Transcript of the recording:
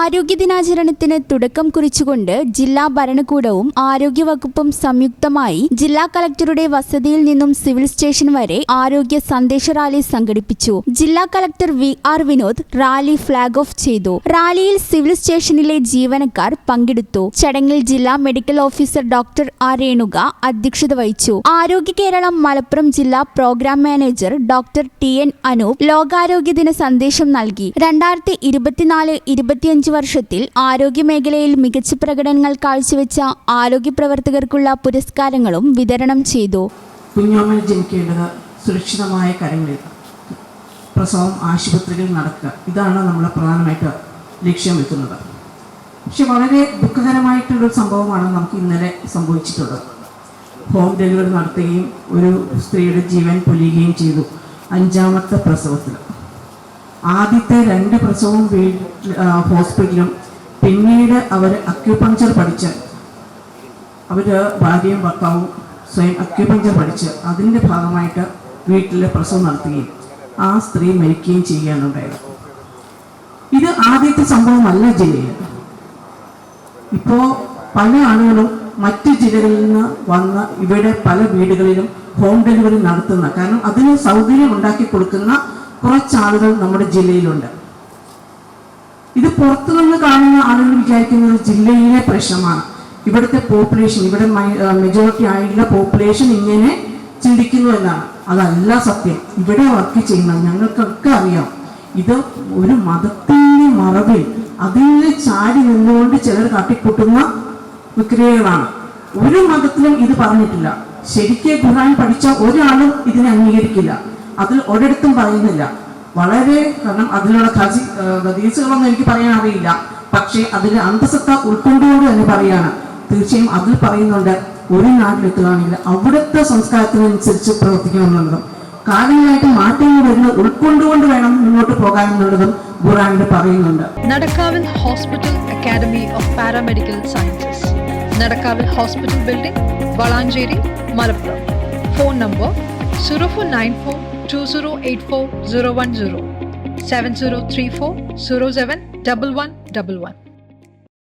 ആരോഗ്യ ദിനാചരണത്തിന് തുടക്കം കുറിച്ചുകൊണ്ട് ജില്ലാ ഭരണകൂടവും ആരോഗ്യവകുപ്പും സംയുക്തമായി ജില്ലാ കളക്ടറുടെ വസതിയിൽ നിന്നും സിവിൽ സ്റ്റേഷൻ വരെ ആരോഗ്യ സന്ദേശ റാലി സംഘടിപ്പിച്ചു. ജില്ലാ collector V R Vinod rally flag off ചെയ്തു. റാലിയിൽ സിവിൽ സ്റ്റേഷനിലെ ജീവനക്കാർ പങ്കെടുത്തു. ചടങ്ങിൽ ജില്ലാ medical officer doctor R Renuka അധ്യക്ഷത വഹിച്ചു. ആരോഗ്യ കേരളം മലപ്പുറം ജില്ലാ programme manager doctor T N Anoop ലോകാരോഗ്യ ദിന സന്ദേശം നൽകി. രണ്ടായിരത്തി ഇരുപത്തിനാല് ഇരുപത്തിയഞ്ച് വർഷത്തിൽ ആരോഗ്യമേഖലയിൽ മികച്ച പ്രകടനങ്ങൾ കാഴ്ചവെച്ച ആരോഗ്യ പ്രവർത്തകർക്കുള്ള പുരസ്കാരങ്ങളും വിതരണം ചെയ്തു. ജനിക്കേണ്ടത് സുരക്ഷിതമായ പ്രസവം ആശുപത്രികളിൽ നടക്കുക. ഇതാണ് നമ്മൾ പ്രധാനമായിട്ട് ലക്ഷ്യം വെക്കുന്നത്. പക്ഷെ വളരെ ദുഃഖകരമായിട്ടുള്ളൊരു സംഭവമാണ് നമുക്ക് ഇന്നലെ സംഭവിച്ചിട്ടുള്ളത്. ഹോം ഡെലിവറി നടത്തുകയും ഒരു സ്ത്രീയുടെ ജീവൻ പൊലിയുകയും ചെയ്തു അഞ്ചാമത്തെ പ്രസവത്തിൽ. ആദ്യത്തെ രണ്ട് പ്രസവവും ഹോസ്പിറ്റലും പിന്നീട് അവർ അക്യുപഞ്ചർ പഠിച്ച്. അവർ ഭാര്യയും ഭർത്താവും സ്വയം അക്യുപഞ്ചർ പഠിച്ച്. അതിന്റെ ഭാഗമായിട്ട് വീട്ടിൽ പ്രസവം നടത്തുകയും ആ സ്ത്രീ മരിക്കുകയും ചെയ്യുകയാണുണ്ടായത്. ഇത് ആദ്യത്തെ സംഭവമല്ല ജില്ലയിൽ. ഇപ്പോൾ പല ആളുകളും മറ്റ് ജില്ലകളിൽ നിന്ന് വന്ന് ഇവിടെ പല വീടുകളിലും ഹോം ഡെലിവറി നടത്തുന്ന കാരണം അതിന് സൗകര്യം ഉണ്ടാക്കി കൊടുക്കുന്ന കുറച്ച് ആളുകൾ നമ്മുടെ ജില്ലയിലുണ്ട്. ഇത് പുറത്തു നിന്ന് കാണുന്ന ആളുകൾ വിചാരിക്കുന്നത് ജില്ലയിലെ പ്രശ്നമാണ്. ഇവിടുത്തെ പോപ്പുലേഷൻ ഇവിടെ മെജോറിറ്റി ആയിട്ടുള്ള പോപ്പുലേഷൻ ഇങ്ങനെ ചിന്തിക്കുന്നു എന്നാണ്. അതല്ല സത്യം. ഇവിടെ വർക്ക് ചെയ്യുന്ന ഞങ്ങൾക്കൊക്കെ അറിയാം. ഇത് ഒരു മതത്തിന്റെ മറവിൽ അതിൽ ചാടി നിന്നുകൊണ്ട് ചിലർ കാട്ടിക്കൂട്ടുന്ന വിക്രിയകളാണ്. ഒരു മതത്തിലും ഇത് പറഞ്ഞിട്ടില്ല. ശരിക്കും ഖുർആൻ പഠിച്ച ഒരാളും ഇതിനെ അംഗീകരിക്കില്ല. അതിൽ ഒരിടത്തും പറയുന്നില്ല. വളരെ കാരണം അതിലുള്ള ഖജി ഖദീസുകളൊന്നും എനിക്ക് പറയാൻ അറിയില്ല. പക്ഷേ അതിൽ അന്തസത്ത ഉൾക്കൊണ്ടുകൊണ്ട് തന്നെ പറയാണ്. തീർച്ചയായും അതിൽ പറയുന്നുണ്ട് ഒരു നാട്ടിലെത്തുകയാണെങ്കിൽ അവിടുത്തെ സംസ്കാരത്തിനനുസരിച്ച് പ്രവർത്തിക്കണമെന്നുള്ളതും കാര്യങ്ങളായിട്ട് മാറ്റങ്ങൾ വരുന്ന ഉൾക്കൊണ്ടുകൊണ്ട് വേണം മുന്നോട്ട് പോകാൻ എന്നുള്ളതും ഖുറാനിൽ പറയുന്നുണ്ട്. Nadakkavil hospital academy of paramedical sciences. Nadakkavil hospital building Valanchery Malappuram. Phone number zero four nine 0494 2084 010 7034 07 1111.